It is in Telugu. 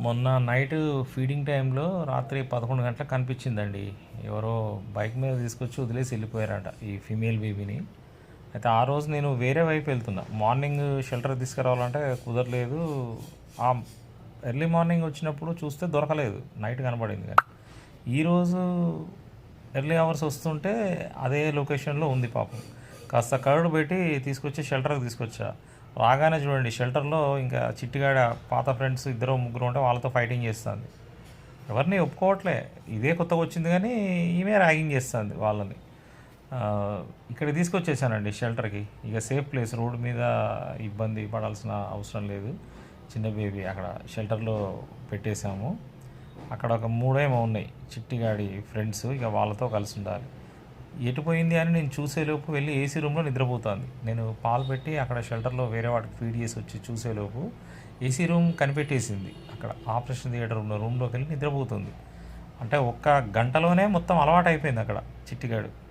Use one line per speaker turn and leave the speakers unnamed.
మొన్న నైట్ ఫీడింగ్ టైంలో రాత్రి పదకొండు గంటలకు కనిపించిందండి. ఎవరో బైక్ మీద తీసుకొచ్చి వదిలేసి వెళ్ళిపోయారంట ఈ ఫీమేల్ బేబీని. అయితే ఆ రోజు నేను వేరే వైపు వెళ్తున్నా. మార్నింగ్ షెల్టర్ తీసుకురావాలంటే కుదరలేదు. ఆ ఎర్లీ మార్నింగ్ వచ్చినప్పుడు చూస్తే దొరకలేదు. నైట్ కనబడింది కానీ. ఈరోజు ఎర్లీ అవర్స్ వస్తుంటే అదే లొకేషన్లో ఉంది పాపం. కాస్త కరుడు పెట్టి తీసుకొచ్చి షెల్టర్కి తీసుకొచ్చా. రాగానే చూడండి షెల్టర్లో ఇంకా చిట్టిగాడ పాత ఫ్రెండ్స్ ఇద్దరు ముగ్గురు ఉంటే వాళ్ళతో ఫైటింగ్ చేస్తుంది. ఎవరిని ఒప్పుకోవట్లే. ఇదే కొత్తగా వచ్చింది కానీ ఈమె ర్యాగింగ్ చేస్తుంది వాళ్ళని. ఇక్కడ తీసుకొచ్చేసానండి షెల్టర్కి. ఇక సేఫ్ ప్లేస్ రోడ్డు మీద ఇబ్బంది పడాల్సిన అవసరం లేదు. చిన్న బేబీ అక్కడ షెల్టర్లో పెట్టేశాము. అక్కడ ఒక మూడేమో ఉన్నాయి చిట్టిగాడి ఫ్రెండ్స్ ఇక వాళ్ళతో కలిసి ఉండాలి. ఎటు పోయింది అని నేను చూసేలోపు వెళ్ళి ఏసీ రూమ్లో నిద్రపోతుంది. నేను పాలు పెట్టి అక్కడ షెల్టర్లో వేరే వాటికి ఫీడ్ చేసి వచ్చి చూసేలోపు ఏసీ రూమ్ కనిపెట్టేసింది. అక్కడ ఆపరేషన్ థియేటర్ ఉన్న రూమ్లోకి వెళ్ళి నిద్రపోతుంది. అంటే ఒక్క గంటలోనే మొత్తం అలవాటు అయిపోయింది అక్కడ చిట్టిగాడు.